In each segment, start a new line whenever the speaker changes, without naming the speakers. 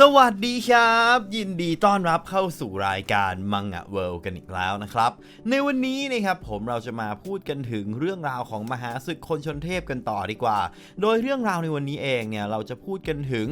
สวัสดีครับ ยินดีต้อนรับเข้าสู่รายการมังงะเวิลด์กันอีกแล้วนะครับ ในวันนี้นะครับผมเราจะมาพูดกันถึงเรื่องราวของมหาศึกคนชนเทพกันต่อดีกว่า โดยเรื่องราวในวันนี้เองเนี่ยเราจะพูดกันถึง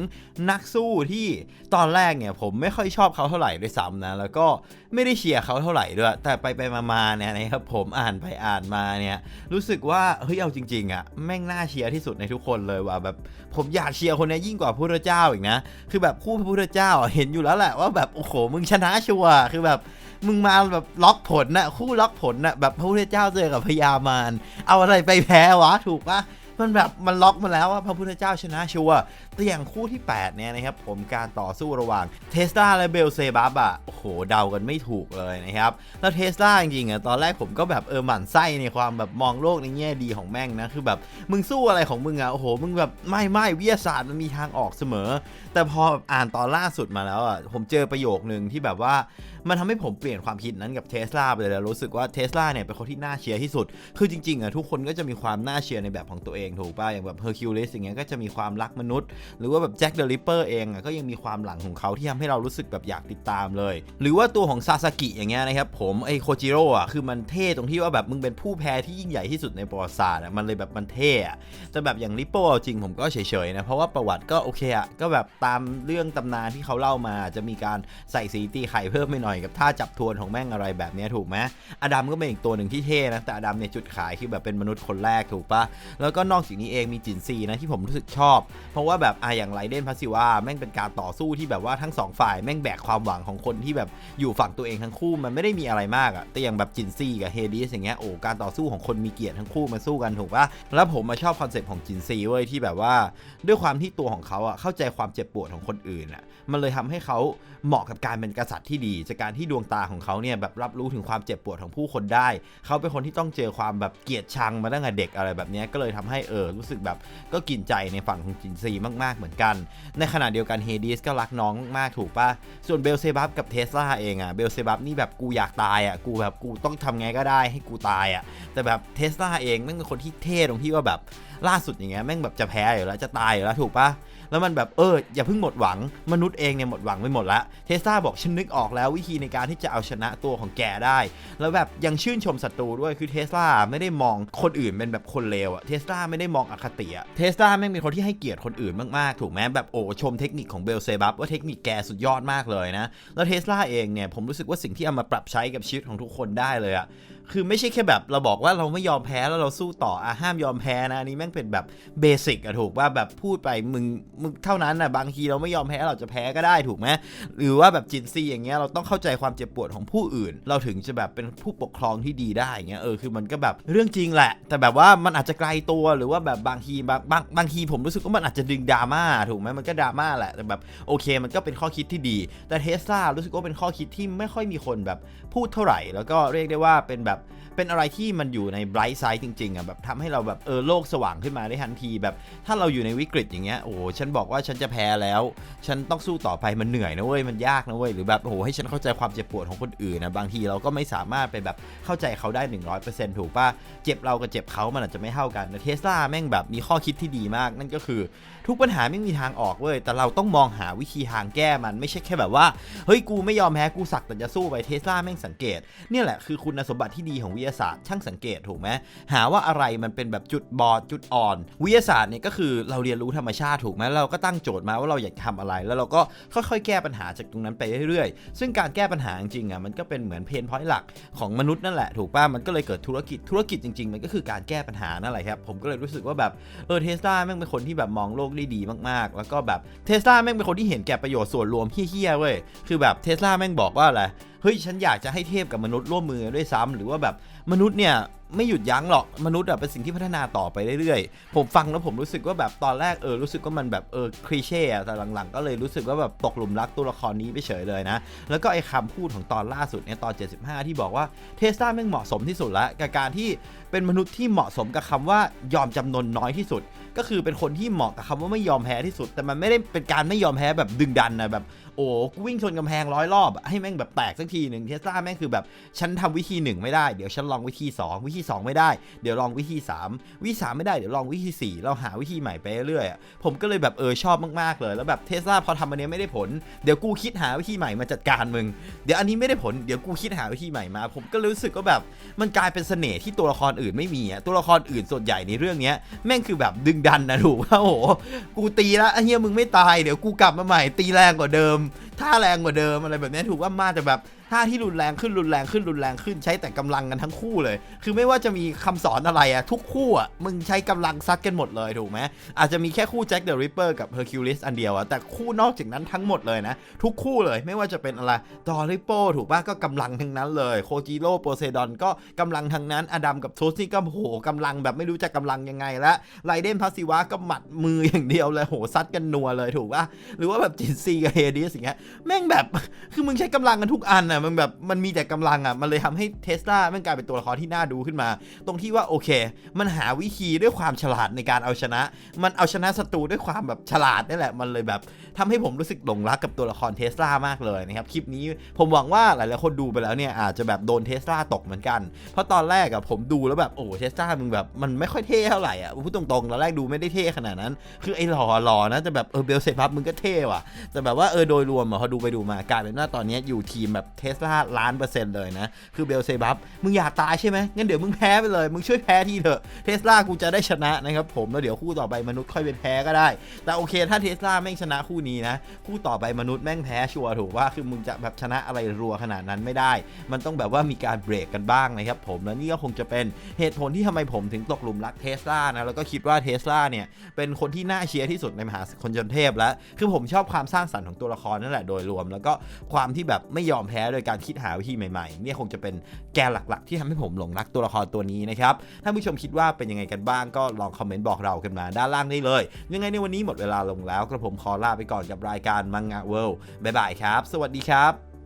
นักสู้ที่ตอนแรกเนี่ยผมไม่ค่อยชอบเขาเท่าไหร่ด้วยซ้ำนะแล้วก็ไม่ได้เชียร์เขาเท่าไหร่ด้วย แต่ไปไปมาๆเนี่ยนะครับผมอ่านไปอ่านมาเนี่ยรู้สึกว่าเฮ้ยเอาจริงๆอะแม่งน่าเชียร์ที่สุดในทุกคนเลยว่ะแบบผมอยากเชียร์คนนี้ยยิ่งกว่าพระเจ้าอีกนะคือแบบคู่พระพุทธเจ้าเห็นอยู่แล้วแหละว่าแบบโอ้โหมึงชนะชัวคือแบบมึงมาแบบล็อกผลนะคู่ล็อกผลนะแบบพระพุทธเจ้าเจอกับพญามารเอาอะไรไปแพ้วะถูกปะ มันแบบมันล็อกมาแล้วว่าพระพุทธเจ้าชนะชัวร์แต่อย่างคู่ที่ 8 เนี่ยนะครับผมการต่อสู้ระหว่างเทสลาและเบลเซบับอะโอ้โหเดากันไม่ถูกเลยนะครับแล้วเทสลาจริงๆอะตอนแรกผมก็แบบเออหมั่นไส้ในความแบบมองโลกในแง่ดีของแม่งนะคือแบบมึงสู้อะไรของมึงอะโอ้โหมึงแบบไม่ไม่วิทยาศาสตร์มันมีทางออกเสมอ แต่พออ่านตอนล่าสุดมาแล้วอะผมเจอประโยคนึงที่แบบว่ามันทำให้ผมเปลี่ยนความคิดนั้นกับเทสลาไปเลยแล้วรู้สึกว่าเทสลาเนี่ยเป็นคนที่น่าเชียร์ที่สุด คือจริงๆอะทุกคนก็จะมีความน่าเชียร์ในแบบของตัวเองถูกป่ะอย่างแบบเฮอร์คิวลิสอย่างเงี้ยก็จะมีความรักมนุษย์ หรือว่าแบบแจ็คเดอะริปเปอร์เองอะก็ยังมีความหลังของเขาที่ทำให้เรารู้สึกแบบอยากติดตามเลย หรือว่าตัวของซาสกิอย่างเงี้ยนะครับผมไอโคจิโร่อะคือมันเท่ตรงที่ว่าแบบมึงเป็นผู้แพ้ที่ยิ่งใหญ่ที่สุดในประวัติศาสตร์อะมันเลยแบบมันเท่อะแต่แบบอย่างริปโป้จริงผมก็เฉยๆนะเพราะว่าประวัติก็โอเคอะก็แบบตามเรื่องตำนานที่เขาเล่ามาจะมีการใส่สีตีไข่เพิ่มไปหน่อยกับท่าจับทวนของแม่งอะไรแบบเนี้ยถูกไหมอดัมก็เป็นอีกตัวหนึ่งที่เท่นะแต่อดัมเนี่ยจุดขายคือแบบเป็นมนุษย์คนแรกถูกปะแล้วก็นอกจากนี้เองมีจินซีนะที่ผมรู้สึกชอบ เพราะว่าแบบอะอย่างไรเดนพัสซิว่าแม่งเป็นการต่อสู้ที่แบบว่าทั้งสองฝ่ายแม่งแบกความหวังของคนที่แบบอยู่ฝั่งตัวเองทั้งคู่มันไม่ได้มีอะไรมากอะแต่อย่างแบบจินซีกับเฮดิสอย่างเงี้ยโอ้การต่อสู้ของคนมีเกียรติทั้งคู่มาสู้กันถูกปะแล้วผมมาชอบคอนเซ็ปต์ของจินซีเว้ยที่แบบว่า ด้วยความที่ตัวของเขาอะเข้าใจความเจ็บปวดของคนอื่นอะมันเลยทำให้เขาเหมาะกับการเป็นกษัตริย์ที่ดี จากการที่ดวงตาของเขาเนี่ยแบบรับรู้ถึงความเจ็บปวดของผู้คนได้ เขาเป็นคนที่ต้องเจอความแบบเกลียดชังมาตั้งแต่เด็กอะไรแบบนี้ก็เลยทำให้เออรู้สึกแบบก็กินใจในฝั่งของจินซีมากๆเหมือนกัน ในขณะเดียวกันเฮดิสก็รักน้องมากถูกปะส่วนเบลเซบับกับเทสลาเองอะเบลเซบับนี่แบบกูอยากตายอะกูแบบกูต้องทำไงก็ได้ให้กูตายอะแต่แบบเทสลาเองแม่นเป็นคนที่เท่ตรงที่ว่าแบบล่าสุดอย่างเงี้ยแม่งแบบจะแพ้อยู่แล้วจะตายอยู่แล้วถูกปะแล้วมันแบบเอออย่าเพิ่งหมดหวังมนุษย์เองเนี่ยหมดหวังไปหมดละเทสลาบอกฉันนึกออกแล้ววิธีในการที่จะเอาชนะตัวของแกได้ แล้วแบบยังชื่นชมศัตรูด้วยคือเทสลาไม่ได้มองคนอื่นเป็นแบบคนเลวอะเทสลาไม่ได้มองอคติอะเทสลาแม่งเป็นคนที่ให้เกียรติคนอื่นมากๆ ถูกไหมแบบโอ้ชมเทคนิคของเบลเซบับว่าเทคนิคแกสุดยอดมากเลยนะ แล้วเทสลาเองเนี่ยผมรู้สึกว่าสิ่งที่เอามาปรับใช้กับชีวิตของทุกคนได้เลยอะคือไม่ใช่แค่แบบเราบอกว่าเราไม่ยอมแพ้แล้วเราสู้ต่ออะห้ามยอมแพ้นะอันนี้แม่งเป็นแบบเบสิกอะถูกว่าแบบพูดไปมึงมึงเท่านั้นอะบางทีเราไม่ยอมแพ้เราจะแพ้ก็ได้ถูกไหมหรือว่าแบบจินซีอย่างเงี้ยเราต้องเข้าใจความเจ็บปวดของผู้อื่น เราถึงจะแบบเป็นผู้ปกครองที่ดีได้เงี้ยเออคือมันก็แบบเรื่องจริงแหละ แต่แบบว่ามันอาจจะไกลตัวหรือว่าแบบบางทีบางบางบางทีผมรู้สึกว่ามันอาจจะดึงดราม่าถูกไหมมันก็ดราม่าแหละแต่แบบโอเค มันก็เป็นข้อคิดที่ดี แต่เทสลารู้สึกว่าเป็นข้อคิดที่ไม่ค่อยมีคนแบบพูดเท่าไหร่ แล้วก็เรียกได้ว่าเป็นแบบเป็นอะไรที่มันอยู่ใน bright side จริงๆอะแบบทำให้เราแบบเออโลกสว่างขึ้นมาได้ทันทีแบบ ถ้าเราอยู่ในวิกฤตอย่างเงี้ยโอ้โหฉันบอกว่าฉันจะแพ้แล้ว ฉันต้องสู้ต่อไปมันเหนื่อยนะเว้ยมันยากนะเว้ยหรือแบบโอ้โหให้ฉันเข้าใจความเจ็บปวดของคนอื่นนะบางทีเราก็ไม่สามารถไปแบบเข้าใจเขาได้ 100%ถูกป่ะเจ็บเรากับเจ็บเขามันอาจจะไม่เท่ากันแต่เทสลาแม่งแบบมีข้อคิดที่ดีมาก นั่นก็คือ ทุกปัญหาไม่มีทางออกเว้ยแต่เราต้องมองหาวิธีทางแก้มันไม่ใช่แค่แบบว่าเฮ้ยกูไม่ยอมแพ้กูสักแต่จะสู้ไปเทสลาแม่งสังเกตเนี่ยแหละคือคุณสมบัติที่ดีของวิทยาศาสตร์ช่างสังเกตถูกไหมหาว่าอะไรมันเป็นแบบจุดบอดจุดอ่อน วิทยาศาสตร์เนี่ยก็คือเราเรียนรู้ธรรมชาติถูกไหมเราก็ตั้งโจทย์มาว่าเราอยากทำอะไร แล้วเราก็ค่อยๆ แก้ปัญหาจากตรงนั้นไปเรื่อยๆ ซึ่งการแก้ปัญหาจริงๆอะมันก็เป็นเหมือนเพนพอยต์หลักของมนุษย์นั่นแหละถูกป่ะมันก็เลยเกิดธุรกิจธุรกิจจริงๆ มันก็คือการแก้ปัญหานั่นแหละครับผมก็เลยรู้สึกว่าแบบเออเทสลาแม่งเป็นคนที่แบบมองโลกได้ดีมากๆ แล้วก็แบบเทสลาแม่งเป็นคนที่เห็นแก่ประโยชน์ส่วนรวมเฮี้ยๆเว้ยคือแบบเทสลาแม่งบอกว่าอะไร เฮ้ยฉันอยากจะให้เทพกับมนุษย์ร่วมมือด้วยซ้ำหรือว่าแบบ มนุษย์เนี่ยไม่หยุดยั้งหรอกมนุษย์อะเป็นสิ่งที่พัฒนาต่อไปเรื่อยๆ ผมฟังแล้วผมรู้สึกว่าแบบตอนแรกเออรู้สึกว่ามันแบบเออคลีเช่แต่หลังๆ ก็เลยรู้สึกว่าแบบตกหลุมรักตัวละครนี้ไปเฉยเลยนะ แล้วก็ไอ้คำพูดของตอนล่าสุดเนี่ยตอน 75 ที่บอกว่าเทสลาแม่งเหมาะสมที่สุดล้วกับการที่เป็นมนุษย์ที่เหมาะสมกับคำว่ายอมจำนนน้อยที่สุด ก็คือเป็นคนที่เหมาะกับคำว่าไม่ยอมแพ้ที่สุด แต่มันไม่ได้เป็นการไม่ยอมแพ้แบบดึงดันนะแบบโอ้กูวิ่งชนกำแพงร้อยรอบอะให้แม่งแบบแตกสักทีหนึ่งเทสลาแม่งคือแบบฉันทำวิธีหนึ่งไม่ได้เดี๋ยวฉันรองวิธี 2 วิธี 2 ไม่ได้ เดี๋ยวลองวิธี 3 วิธี3ไม่ได้เดี๋ยวลองวิธี 4 เราหาวิธีใหม่ไปเรื่อยๆผมก็เลยแบบเออชอบมากๆเลย แล้วแบบเทสลาพอทำอันเนี้ยไม่ได้ผลเดี๋ยวกูคิดหาวิธีใหม่มาจัดการมึง เดี๋ยวอันนี้ไม่ได้ผลเดี๋ยวกูคิดหาวิธีใหม่มา ผมก็รู้สึกว่าแบบมันกลายเป็นเสน่ห์ที่ตัวละครอื่นไม่มีอะตัวละครอื่นส่วนใหญ่ในเรื่องเนี้ยแม่งคือแบบดึงดันนะถูกว่าโอ้โหกูตีแล้วไอ้เฮียมึงไม่ตายเดี๋ยวกูกลับมาใหม่ตีแรงกว่าเดิมท่าแรงกว่าเดิมอะไรแบบนี้ถูกว่ามาแต่แบบท่าที่รุนแรงขึ้นรุนแรงขึ้นรุนแรงขึ้นใช้แต่กำลังกันทั้งคู่เลย คือไม่ว่าจะมีคำสอนอะไรอะทุกคู่อะมึงใช้กำลังซัดกันหมดเลยถูกไหมอาจจะมีแค่คู่แจ็คเดอะริปเปอร์กับเฮอร์คิวลิสอันเดียวอะแต่คู่นอกจากนั้นทั้งหมดเลยนะ ทุกคู่เลยไม่ว่าจะเป็นอะไรดอริโปถูกป่ะก็กำลังทั้งนั้นเลยโคจิโร่โปเซดอนก็กำลังทั้งนั้นอดัมกับโทสนี่ก็โหกำลังแบบไม่รู้จะกำลังยังไงละไรเดนพัสซิวะก็หมัดมืออย่างเดียวเลยโหซัดกันนัวเลยถูกป่ะหรือว่าแบบจินซีกับเฮดิสอย่างเงี้ยแม่งแบบคือมึงใช้กำลังกันทุกอันอะมันแบบมันมีแต่กำลังอะมันเลยทำให้เทสลาม่งกลายเป็นตัวละครที่น่าดูขึ้นมา ตรงที่ว่าโอเค มันหาวิธีด้วยความฉลาดในการเอาชนะ มันเอาชนะศัตรูด้วยความแบบฉลาดนี่แหละมันเลยแบบทำให้ผมรู้สึกหลงรักกับตัวละครเทสลามากเลยนะครับคลิปนี้ผมหวังว่าหลายๆคนดูไปแล้วเนี่ยอาจจะแบบโดนเทสลาตกเหมือนกัน เพราะตอนแรกอะผมดูแล้วแบบโอ้เทสลามึงแบบมันไม่ค่อยเท่เท่าไหร่อะพูดตรงๆตอนแรกดูไม่ได้เท่ขนาดนั้น คือไอ้หล่อหล่อนะแต่แบบเออเบลเซพับมึงก็เท่ว่ะแต่แบบว่าเออโดยรวมอะพอดูไปดูมากลายเป็นว่าตอนนี้อยู่ทีมแบบเททสลาล้านเปอร์เซ็นต์เลยนะ คือเบลเซบับมึงอยากตายใช่ไหมงั้นเดี๋ยวมึงแพ้ไปเลย มึงช่วยแพ้ทีเถอะเทสลากูจะได้ชนะนะครับผมแล้วเดี๋ยวคู่ต่อไปมนุษย์ค่อยเป็นแพ้ก็ได้ แต่โอเคถ้าเทสลาแม่งชนะคู่นี้นะคู่ต่อไปมนุษย์แม่งแพ้ชัวร์ถูกว่าคือมึงจะแบบชนะอะไรรัวขนาดนั้นไม่ได้ มันต้องแบบว่ามีการเบรกกันบ้างนะครับผมและนี่ก็คงจะเป็นเหตุผลที่ทำไมผมถึงตกหลุมรักเทสลานะแล้วก็คิดว่าเทสลาเนี่ยเป็นคนที่น่าเชียร์ที่สุดในมหาคนจนเทพแล้วคือผมชอบความสร้างสรรค์ของตัวละครนั่นแหละโดยรวม แล้วก็ความที่แบบไม่ยอมแพ้โดยการคิดหาวิธีใหม่ๆเนี่ยคงจะเป็นแกนหลักๆ ที่ทำให้ผมหลงรักตัวละครตัวนี้นะครับถ้าผู้ชมคิดว่าเป็นยังไงกันบ้างก็ลองคอมเมนต์บอกเรากันมาด้านล่างได้เลย ยังไงในวันนี้หมดเวลาลงแล้วกระผมขอลาไปก่อนกับรายการมังงะเวิลด์บ๊ายบายครับ สวัสดีครับ